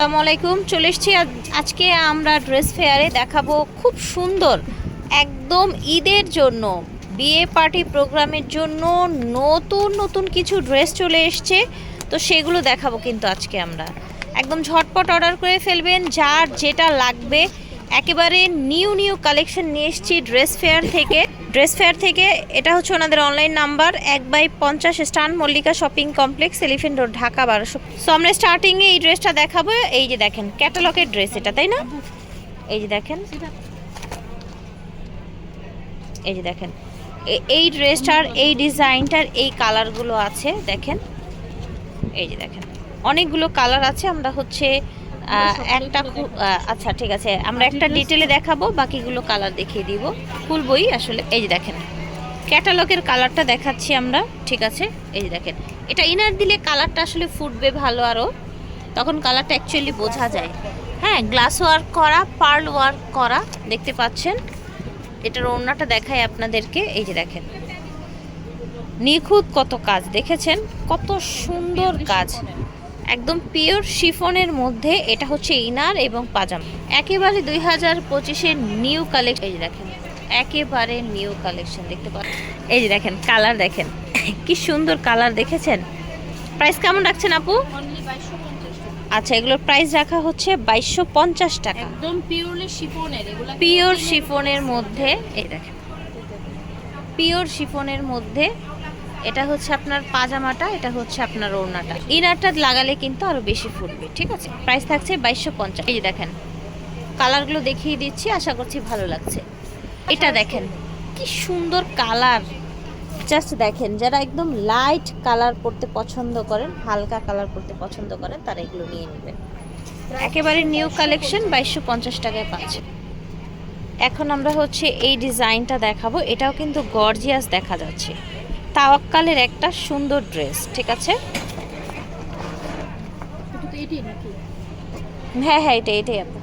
আসসালামু আলাইকুম, চলে এসছি আজ- আজকে আমরা ড্রেস ফেয়ারে দেখাবো খুব সুন্দর, একদম ঈদের জন্য, বিয়ে পার্টি প্রোগ্রামের জন্য নতুন নতুন কিছু ড্রেস চলে এসছে, তো সেগুলো দেখাবো কিন্তু আজকে আমরা। একদম ঝটপট অর্ডার করে ফেলবেন, যার যেটা লাগবে, একেবারে নিউ নিউ কালেকশন নিয়ে এসেছি ড্রেস ফেয়ার থেকে। ড্রেস ফেয়ার থেকে, এটা হচ্ছে ওনাদের অনলাইন নাম্বার এক বাই পঞ্চাশ স্টান Mallika shopping complex, elephant road, Dhaka বারোশো। সো আমরা স্টার্টিংয়ে এই ড্রেসটা দেখাবো, এই যে দেখেন ক্যাটালগের ড্রেস এটা, তাই না? এই যে দেখেন। এই যে দেখেন এই ড্রেসটার, এই ডিজাইনটার এই কালারগুলো আছে, দেখেন। এই যে দেখেন, অনেকগুলো কালার আছে, আমরা হচ্ছে একটা আচ্ছা ঠিক আছে। আমরা একটা ডিটেলে দেখাবো বাকিগুলো কালার দেখিয়ে দিব। খুলবই আসলে এই যে দেখেন। ক্যাটালগের কালারটা দেখাচ্ছি আমরা ঠিক আছে? এই যে দেখেন। এটা ইনার দিলে কালারটা আসলে ফুটবে ভালো আরও তখন কালারটা অ্যাকচুয়ালি বোঝা যায়। হ্যাঁ গ্লাস ওয়ার্ক করা পার্ল ওয়ার্ক করা দেখতে পাচ্ছেন? এটার ওড়নাটা দেখায় আপনাদেরকে। এই যে দেখেন। নিখুঁত কত কাজ দেখেছেন? কত সুন্দর কাজ। একদম পিওর শিফনের মধ্যে এটা হচ্ছে ইনার এবং পাজামা। একেবারে দুই হাজার পঁচিশের নিউ কালেকশন। এই দেখেন একেবারে নিউ কালেকশন দেখতে পাচ্ছেন। এই যে দেখেন কালার দেখেন। কি সুন্দর কালার দেখেছেন? প্রাইস কেমন রাখছেন আপু? আচ্ছা এগুলোর প্রাইস রাখা হচ্ছে বাইশশো পঞ্চাশ টাকা। একদম পিওরলি শিফনের পিওর শিফনের মধ্যে এই দেখেন পিওর শিফনের মধ্যে এটা হচ্ছে আপনার পাজামাটা, এটা হচ্ছে আপনার ওড়নাটা। ইনারটা লাগালে কিন্তু আরও বেশি ফুটবে, ঠিক আছে? প্রাইস থাকছে বাইশশো পঞ্চাশ। এই দেখেন, কালারগুলো দেখিয়ে দিচ্ছি, আশা করছি ভালো লাগছে। এটা দেখেন, কি সুন্দর কালার। জাস্ট দেখেন, যারা একদম লাইট কালার পড়তে পছন্দ করেন, হালকা কালার পড়তে পছন্দ করেন, তারা এগুলো নিয়ে নেবেন। একেবারে নিউ কালেকশন বাইশশো পঞ্চাশ টাকায় পাচ্ছে এখন আমরা হচ্ছে এই ডিজাইনটা দেখাবো। এটাও কিন্তু গর্জিয়াস দেখা যাচ্ছে। তাওয়াক্কালের একটা সুন্দর ড্রেস ঠিক আছে? হ্যাঁ হ্যাঁ এটা এটাই আপু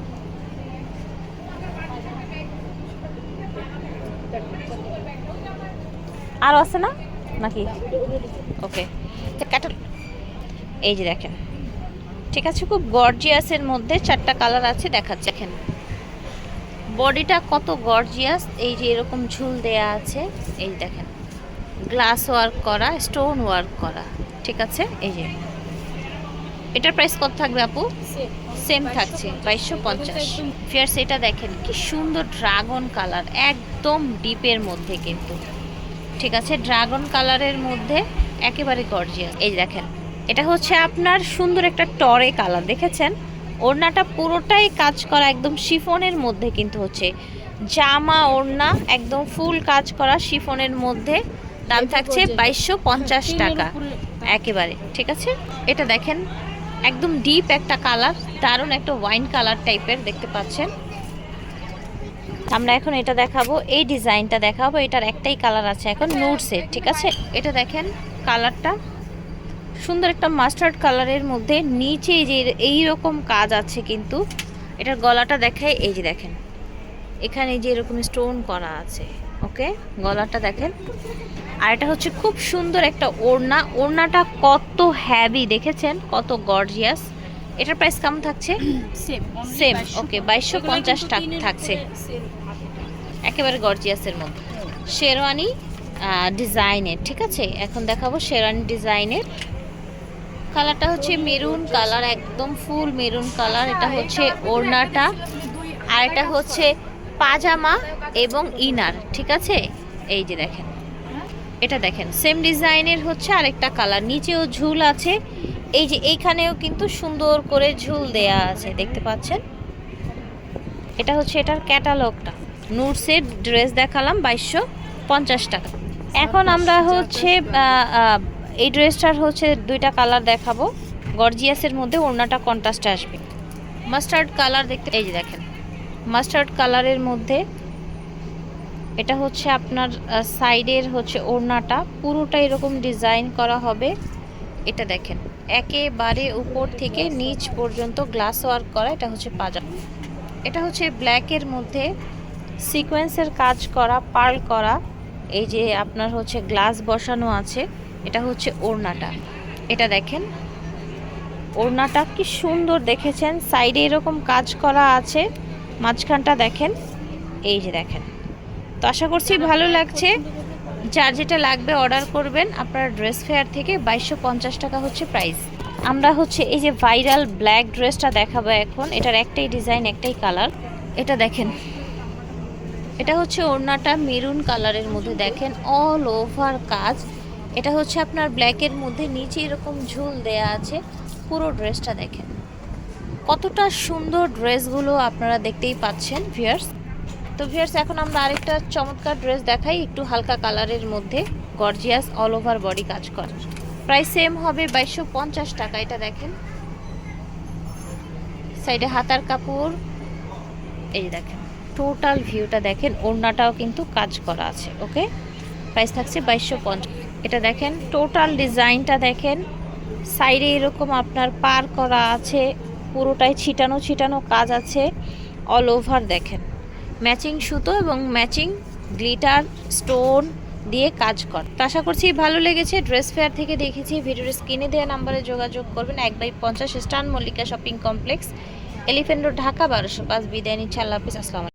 আর আছে না? নাকি? ওকে। কাটা এই যে দেখেন। ঠিক আছে খুব গর্জিয়াসের মধ্যে চারটা কালার আছে দেখাচ্ছে। দেখেন। বডিটা কত গর্জিয়াস এই যে এরকম ঝুল দেয়া আছে এই দেখেন। গ্লাস ওয়ার্ক করা স্টোন ওয়ার্ক করা ঠিক আছে? এই যে। এটার প্রাইস কত থাকবে আপু? সেম থাকছে বাইশশো পঞ্চাশ। ফিয়ার্স এটা দেখেন কি সুন্দর ড্রাগন কালার একদম ডিপের মধ্যে কিন্তু। ঠিক আছে? ড্রাগন কালারের মধ্যে একেবারে গর্জিয়াস এই দেখেন এটা হচ্ছে আপনার সুন্দর একটা টরে কালার দেখেছেন? ওড়নাটা পুরোটাই কাজ করা একদম শিফনের মধ্যে কিন্তু হচ্ছে। জামা ওড়না একদম ফুল কাজ করা শিফনের মধ্যে। দাম থাকছে বাইশশো পঞ্চাশ টাকা। একেবারে ঠিক আছে? এটা দেখেন একদম ডিপ একটা কালার দারুণ একটা ওয়াইন কালার টাইপের দেখতে পাচ্ছেন? আমরা এখন এটা দেখাবো এই ডিজাইনটা দেখাবো এটার একটাই কালার আছে এখন নুড সেট ঠিক আছে? এটা দেখেন কালারটা সুন্দর একটা মাস্টার্ড কালারের মধ্যে নিচে এই যে এই রকম কাজ আছে কিন্তু এটার গলাটা দেখায় এই যে দেখেন। এখানে যে এরকম স্টোন করা আছে ওকে গলাটা দেখেন। আর এটা হচ্ছে খুব সুন্দর একটা ওড়না। ওড়নাটা কত হ্যাভি দেখেছেন? কত গর্জিয়াস এটার প্রাইস কেমন থাকছে? সেম ওকে okay, 2250 টাকা থাকছে। একেবারে গর্জিয়াসের মধ্যে। শেরওয়ানি ডিজাইনের ঠিক আছে? এখন দেখাবো শেরওয়ানি ডিজাইনের কালারটা হচ্ছে মেরুন কালার একদম ফুল মেরুন কালার এটা হচ্ছে ওড়নাটা। আর এটা হচ্ছে পাজামা এবং ইনার, ঠিক আছে? এই যে দেখেন। এটা দেখেন সেম ডিজাইনের হচ্ছে আরেকটা কালার নিচেও ঝুল আছে। এই যে এইখানেও কিন্তু সুন্দর করে ঝুল দেয়া আছে, দেখতে পাচ্ছেন? এটা হচ্ছে এটার ক্যাটালগটা নুটসের ড্রেস দেখালাম বাইশশো পঞ্চাশ টাকা। এখন আমরা হচ্ছে এই ড্রেসটার হচ্ছে দুইটা কালার দেখাবো। গর্জিয়াসের মধ্যে ওড়নাটা কন্ট্রাস্টে আসবে। মাস্টার্ড কালার দেখতে এই যে দেখেন। মাস্টার্ড কালারের মধ্যে। এটা হচ্ছে আপনার সাইডের হচ্ছে ওড়নাটা। পুরোটা এরকম ডিজাইন করা হবে। এটা দেখেন, একেবারে উপর থেকে নিচ পর্যন্ত গ্লাস ওয়ার্ক করা। এটা হচ্ছে পাজামা এটা হচ্ছে ব্ল্যাকের মধ্যে সিকোয়েন্সের কাজ করা, পার্ল করা। এই যে আপনার হচ্ছে গ্লাস বসানো আছে, এটা হচ্ছে ওড়নাটা। এটা দেখেন, ওড়নাটা কি সুন্দর দেখেছেন। সাইডে এরকম কাজ করা আছে। মাঝখানটা দেখেন, এই যে দেখেন। তো আশা করছি ভালো লাগছে। যার যেটা লাগবে অর্ডার করবেন, আপনার ড্রেস ফেয়ার থেকে বাইশশো পঞ্চাশ টাকা হচ্ছে প্রাইস আমরা হচ্ছে এই যে ভাইরাল ব্ল্যাক ড্রেসটা দেখাবো এখন, এটার একটাই ডিজাইন একটাই কালার এটা দেখেন। এটা হচ্ছে ওড়নাটা মেরুন কালারের মধ্যে দেখেন অল ওভার কাজ। এটা হচ্ছে আপনার ব্ল্যাকের মধ্যে, নিচে এরকম ঝুল দেয়া আছে, পুরো ড্রেসটা দেখেন। কতটা সুন্দর ড্রেসগুলো আপনারা দেখতেই পাচ্ছেন ভিয়ার্স তো ভিয়ার্স এখন আমরা আরেকটা চমৎকার ড্রেস দেখাই, একটু হালকা কালারের মধ্যে গর্জিয়াস অল ওভার বডি কাজ করে প্রাইস সেম হবে বাইশশো পঞ্চাশ টাকা, এটা দেখেন। সাইডে হাতার কাপড়, এই দেখেন। টোটাল ভিউটা দেখেন, ওড়নাটাও কিন্তু কাজ করা আছে ওকে প্রাইস থাকছে বাইশশো এটা দেখেন টোটাল ডিজাইনটা দেখেন। সাইডে এরকম আপনার পার করা আছে পুরোটাই ছিটানো ছিটানো কাজ আছে অল ওভার দেখেন। ম্যাচিং সুতো এবং ম্যাচিং গ্লিটার স্টোন দিয়ে কাজ কর। আশা করছি ভালো লেগেছে ড্রেস ফেয়ার থেকে দেখেছি। ভিডিওর স্ক্রিনে দেওয়া নাম্বারে যোগাযোগ করবেন, এক বাই পঞ্চাশ, স্টান Mallika shopping complex elephant road Dhaka, বারোশো পাঁচ। বিদায় নিচ্ছে, আল্লাহ হাফিজ, আসসালাম